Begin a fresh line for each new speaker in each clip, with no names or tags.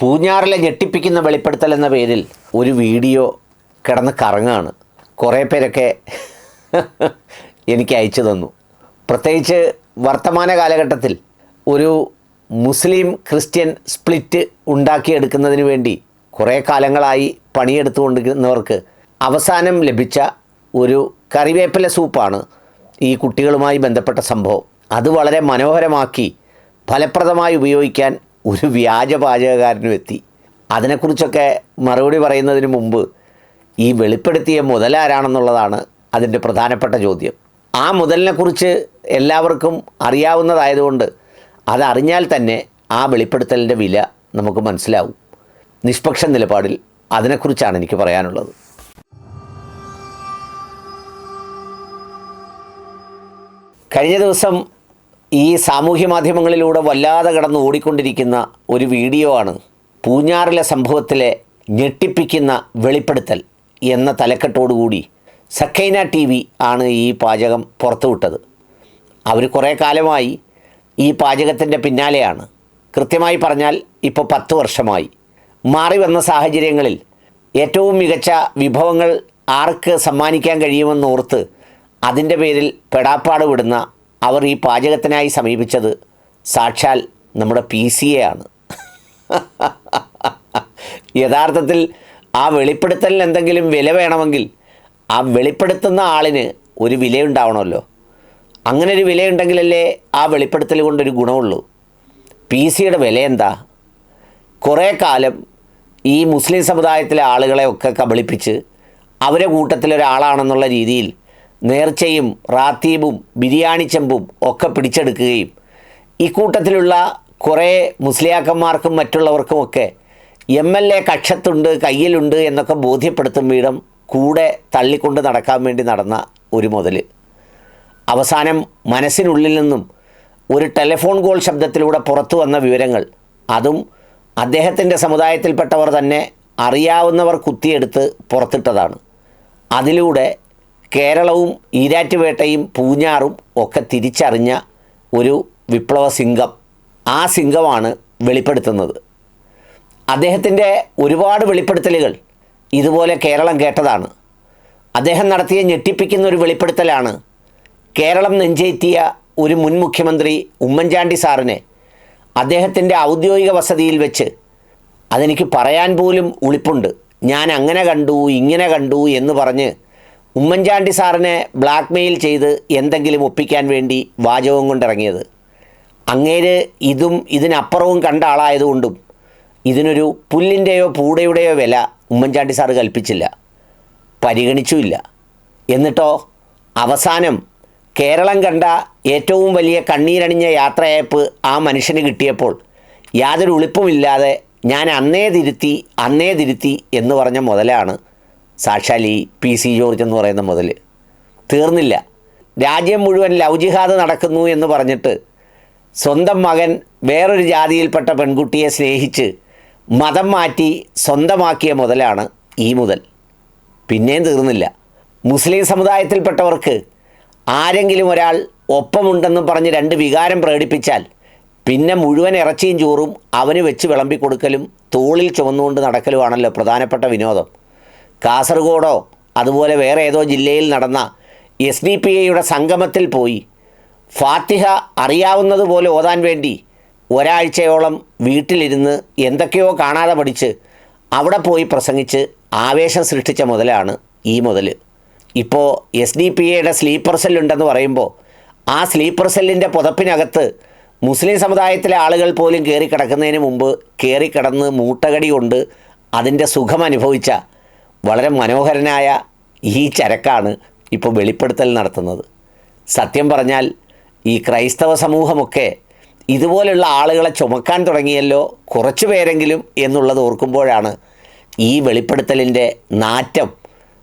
പൂഞ്ഞാറിലെ ഞെട്ടിപ്പിക്കുന്ന വെളിപ്പെടുത്തൽ എന്ന പേരിൽ ഒരു വീഡിയോ കിടന്ന് കറങ്ങാണ്. കുറേ പേരൊക്കെ എനിക്ക് അയച്ചു തന്നു. പ്രത്യേകിച്ച് വർത്തമാന കാലഘട്ടത്തിൽ ഒരു മുസ്ലിം ക്രിസ്ത്യൻ സ്പ്ലിറ്റ് ഉണ്ടാക്കിയെടുക്കുന്നതിന് വേണ്ടി കുറേ കാലങ്ങളായി പണിയെടുത്തുകൊണ്ടിരുന്നവർക്ക് അവസാനം ലഭിച്ച ഒരു കറിവേപ്പില സൂപ്പാണ് ഈ കുട്ടികളുമായി ബന്ധപ്പെട്ട സംഭവം. അത് വളരെ മനോഹരമാക്കി ഫലപ്രദമായി ഉപയോഗിക്കാൻ ഒരു വ്യാജ പാചകക്കാരനും എത്തി. അതിനെക്കുറിച്ചൊക്കെ മറുപടി പറയുന്നതിന് മുമ്പ് ഈ വെളിപ്പെടുത്തിയ മുതലാരാണെന്നുള്ളതാണ് അതിന്റെ പ്രധാനപ്പെട്ട ചോദ്യം. ആ മുതലിനെക്കുറിച്ച് എല്ലാവർക്കും അറിയാവുന്നതായതുകൊണ്ട് അതറിഞ്ഞാൽ തന്നെ ആ വെളിപ്പെടുത്തലിന്റെ വില നമുക്ക് മനസ്സിലാവും. നിഷ്പക്ഷ നിലപാടിൽ അതിനെക്കുറിച്ചാണ് എനിക്ക് പറയാനുള്ളത്. കഴിഞ്ഞ ദിവസം ഈ സാമൂഹ്യ മാധ്യമങ്ങളിലൂടെ വല്ലാതെ കടന്ന് ഓടിക്കൊണ്ടിരിക്കുന്ന ഒരു വീഡിയോ ആണ് പൂഞ്ഞാറിലെ സംഭവത്തിലെ ഞെട്ടിപ്പിക്കുന്ന വെളിപ്പെടുത്തൽ എന്ന തലക്കെട്ടോടുകൂടി സക്കൈന ടി വി ആണ് ഈ പാചകം പുറത്തുവിട്ടത്. അവർ കുറേ കാലമായി ഈ പാചകത്തിന്റെ പിന്നാലെയാണ്. കൃത്യമായി പറഞ്ഞാൽ ഇപ്പോൾ പത്ത് വർഷമായി. മാറി വന്ന സാഹചര്യങ്ങളിൽ ഏറ്റവും മികച്ച വിഭവങ്ങൾ ആർക്ക് സമ്മാനിക്കാൻ കഴിയുമെന്നോർത്ത് അതിന്റെ പേരിൽ പെടാപ്പാട് വിടുന്ന അവർ ഈ പാചകത്തിനായി സമീപിച്ചത് സാക്ഷാൽ നമ്മുടെ പി സി എ ആണ്. യഥാർത്ഥത്തിൽ ആ വെളിപ്പെടുത്തലിന് എന്തെങ്കിലും വില വേണമെങ്കിൽ ആ വെളിപ്പെടുത്തുന്ന ആളിന് ഒരു വിലയുണ്ടാവണമല്ലോ. അങ്ങനെ ഒരു വിലയുണ്ടെങ്കിലല്ലേ ആ വെളിപ്പെടുത്തൽ കൊണ്ടൊരു ഗുണമുള്ളൂ. പി സിയുടെ വില എന്താ കുറേ കാലം ഈ മുസ്ലിം സമുദായത്തിലെ ആളുകളെ ഒക്കെ കബളിപ്പിച്ച് അവരെ കൂട്ടത്തിലൊരാളാണെന്നുള്ള രീതിയിൽ നേർച്ചയും റാത്തീബും ബിരിയാണി ചെമ്പും ഒക്കെ പിടിച്ചെടുക്കുകയും ഇക്കൂട്ടത്തിലുള്ള കുറേ മുസ്ലിയാക്കന്മാർക്കും മറ്റുള്ളവർക്കുമൊക്കെ എം എൽ എ കക്ഷത്തുണ്ട് കയ്യിലുണ്ട് എന്നൊക്കെ ബോധ്യപ്പെടുത്തും വീതം കൂടെ തള്ളിക്കൊണ്ട് നടക്കാൻ വേണ്ടി നടന്ന ഒരു മുതൽ അവസാനം മനസ്സിനുള്ളിൽ നിന്നും ഒരു ടെലിഫോൺ കോൾ ശബ്ദത്തിലൂടെ പുറത്തു വന്ന വിവരങ്ങൾ അതും അദ്ദേഹത്തിന്റെ സമുദായത്തിൽപ്പെട്ടവർ തന്നെ അറിയാവുന്നവർ കുത്തിയെടുത്ത് പുറത്തിട്ടതാണ്. അതിലൂടെ കേരളവും ഈരാറ്റുപേട്ടയും പൂഞ്ഞാറും ഒക്കെ തിരിച്ചറിഞ്ഞ ഒരു വിപ്ലവ സിംഗം ആ സിംഗമാണ് വെളിപ്പെടുത്തുന്നത്. അദ്ദേഹത്തിന്റെ ഒരുപാട് വെളിപ്പെടുത്തലുകൾ ഇതുപോലെ കേരളം കേട്ടതാണ്. അദ്ദേഹം നടത്തിയ ഞെട്ടിപ്പിക്കുന്ന ഒരു വെളിപ്പെടുത്തലാണ് കേരളം നെഞ്ചേറ്റിയ ഒരു മുൻ മുഖ്യമന്ത്രി ഉമ്മൻചാണ്ടി സാറിനെ അദ്ദേഹത്തിന്റെ ഔദ്യോഗിക വസതിയിൽ വെച്ച് അതെനിക്ക് പറയാൻ പോലും ഉളിപ്പുണ്ട്. ഞാൻ അങ്ങനെ കണ്ടു ഇങ്ങനെ കണ്ടു എന്ന് പറഞ്ഞ് ഉമ്മൻചാണ്ടി സാറിനെ ബ്ലാക്ക് മെയിൽ ചെയ്ത് എന്തെങ്കിലും ഒപ്പിക്കാൻ വേണ്ടി വാചകം കൊണ്ടിറങ്ങിയത്. അങ്ങേര് ഇതും ഇതിനപ്പുറവും കണ്ട ആളായതുകൊണ്ടും ഇതിനൊരു പുല്ലിന്റെയോ പൂടയുടെയോ വില ഉമ്മൻചാണ്ടി സാറ് കൽപ്പിച്ചില്ല. പരിഗണിച്ചുമില്ല. എന്നിട്ടോ അവസാനം കേരളം കണ്ട ഏറ്റവും വലിയ കണ്ണീരണിഞ്ഞ യാത്രയയപ്പ് ആ മനുഷ്യന് കിട്ടിയപ്പോൾ യാതൊരു ഉളിപ്പുമില്ലാതെ ഞാൻ അന്നേ തിരുത്തി അന്നേ തിരുത്തി എന്ന് പറഞ്ഞ മുതലാണ് സാക്ഷാൽ ഈ പി സി ജോർജ് എന്ന് പറയുന്ന മുതൽ തീർന്നില്ല. രാജ്യം മുഴുവൻ ലവ് ജിഹാദ് നടക്കുന്നു എന്ന് പറഞ്ഞിട്ട് സ്വന്തം മകൻ വേറൊരു ജാതിയിൽപ്പെട്ട പെൺകുട്ടിയെ സ്നേഹിച്ച് മതം മാറ്റി സ്വന്തമാക്കിയ മുതലാണ് ഈ മുതൽ. പിന്നെയും തീർന്നില്ല. മുസ്ലിം സമുദായത്തിൽപ്പെട്ടവർക്ക് ആരെങ്കിലും ഒരാൾ ഒപ്പമുണ്ടെന്നും പറഞ്ഞ് രണ്ട് വികാരം പ്രകടിപ്പിച്ചാൽ പിന്നെ മുഴുവൻ ഇറച്ചിയും ചോറും അവന് വെച്ച് വിളമ്പി കൊടുക്കലും തോളിൽ ചുമന്നുകൊണ്ട് നടക്കലുമാണല്ലോ പ്രധാനപ്പെട്ട വിനോദം. കാസർഗോഡോ അതുപോലെ വേറെ ഏതോ ജില്ലയിൽ നടന്ന എസ് ഡി പി ഐയുടെ സംഗമത്തിൽ പോയി. ഫാത്തിഹ അറിയാവുന്നതുപോലെ ഓതാൻ വേണ്ടി ഒരാഴ്ചയോളം വീട്ടിലിരുന്ന് എന്തൊക്കെയോ കാണാതെ പഠിച്ച് അവിടെ പോയി പ്രസംഗിച്ച് ആവേശം സൃഷ്ടിച്ച മുതലാണ് ഈ മുതൽ ഇപ്പോൾ എസ് ഡി പി എയുടെ സ്ലീപ്പർ സെല്ലുണ്ടെന്ന് പറയുമ്പോൾ ആ സ്ലീപ്പർ സെല്ലിന്റെ പുതപ്പിനകത്ത് മുസ്ലിം സമുദായത്തിലെ ആളുകൾ പോലും കയറി കിടക്കുന്നതിന് മുമ്പ് കയറി കിടന്ന് മൂട്ടകടി കൊണ്ട് അതിന്റെ സുഖം അനുഭവിച്ച വളരെ മനോഹരനായ ഈ ചരക്കാണ് ഇപ്പോൾ വെളിപ്പെടുത്തൽ നടത്തുന്നത്. സത്യം പറഞ്ഞാൽ ഈ ക്രൈസ്തവ സമൂഹമൊക്കെ ഇതുപോലുള്ള ആളുകളെ ചുമക്കാൻ തുടങ്ങിയല്ലോ കുറച്ചു പേരെങ്കിലും എന്നുള്ളത് ഓർക്കുമ്പോഴാണ് ഈ വെളിപ്പെടുത്തലിന്റെ നാറ്റം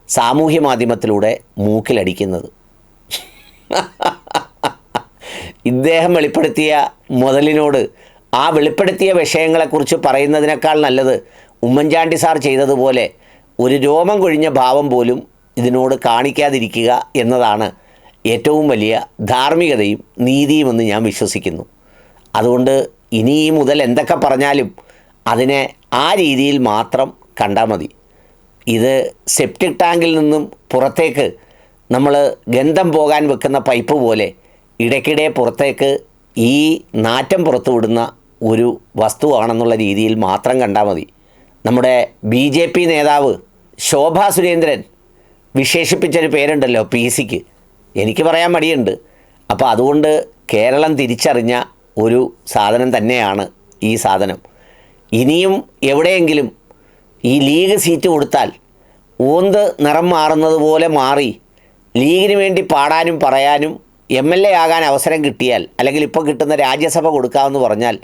സാമൂഹ്യ മാധ്യമത്തിലൂടെ മൂക്കിലടിക്കുന്നത്. ഇദ്ദേഹം വെളിപ്പെടുത്തിയ മുതലിനോട് ആ വെളിപ്പെടുത്തിയ വിഷയങ്ങളെക്കുറിച്ച് പറയുന്നതിനേക്കാൾ നല്ലത് ഉമ്മൻചാണ്ടി സാർ ചെയ്തതുപോലെ ഒരു രോമം കൊഴിഞ്ഞ ഭാവം പോലും ഇതിനോട് കാണിക്കാതിരിക്കുക എന്നതാണ് ഏറ്റവും വലിയ ധാർമ്മികതയും നീതിയുമെന്ന് ഞാൻ വിശ്വസിക്കുന്നു. അതുകൊണ്ട് ഇനി മുതൽ എന്തൊക്കെ പറഞ്ഞാലും അതിനെ ആ രീതിയിൽ മാത്രം കണ്ടാൽ മതി. ഇത് സെപ്റ്റിക് ടാങ്കിൽ നിന്നും പുറത്തേക്ക് നമ്മൾ ഗന്ധം പോകാൻ വെക്കുന്ന പൈപ്പ് പോലെ ഇടയ്ക്കിടെ പുറത്തേക്ക് ഈ നാറ്റം പുറത്തുവിടുന്ന ഒരു വസ്തുവാണെന്നുള്ള രീതിയിൽ മാത്രം കണ്ടാൽ മതി. നമ്മുടെ ബി ജെ പി നേതാവ് ശോഭാ സുരേന്ദ്രൻ വിശേഷിപ്പിച്ചൊരു പേരുണ്ടല്ലോ പി സിക്ക്. എനിക്ക് പറയാൻ മടിയുണ്ട്. അപ്പോൾ അതുകൊണ്ട് കേരളം തിരിച്ചറിഞ്ഞ ഒരു സാധനം തന്നെയാണ് ഈ സാധനം. ഇനിയും എവിടെയെങ്കിലും ഈ ലീഗ് സീറ്റ് കൊടുത്താൽ ഊന്ത് നിറം മാറുന്നത് പോലെ മാറി ലീഗിന് വേണ്ടി പാടാനും പറയാനും എം എൽ എ ആകാൻ അവസരം കിട്ടിയാൽ അല്ലെങ്കിൽ ഇപ്പോൾ കിട്ടുന്ന രാജ്യസഭ കൊടുക്കാമെന്ന് പറഞ്ഞാൽ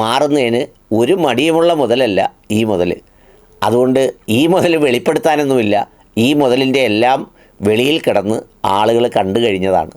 മാറുന്നതിന് ഒരു മടിയുമുള്ള മുതലല്ല ഈ മുതൽ. അതുകൊണ്ട് ഈ മുതൽ വെളിപ്പെടുത്താനൊന്നുമില്ല. ഈ മുതലിന്റെ എല്ലാം വെളിയിൽ കിടന്ന് ആളുകൾ കണ്ടു കഴിഞ്ഞതാണ്.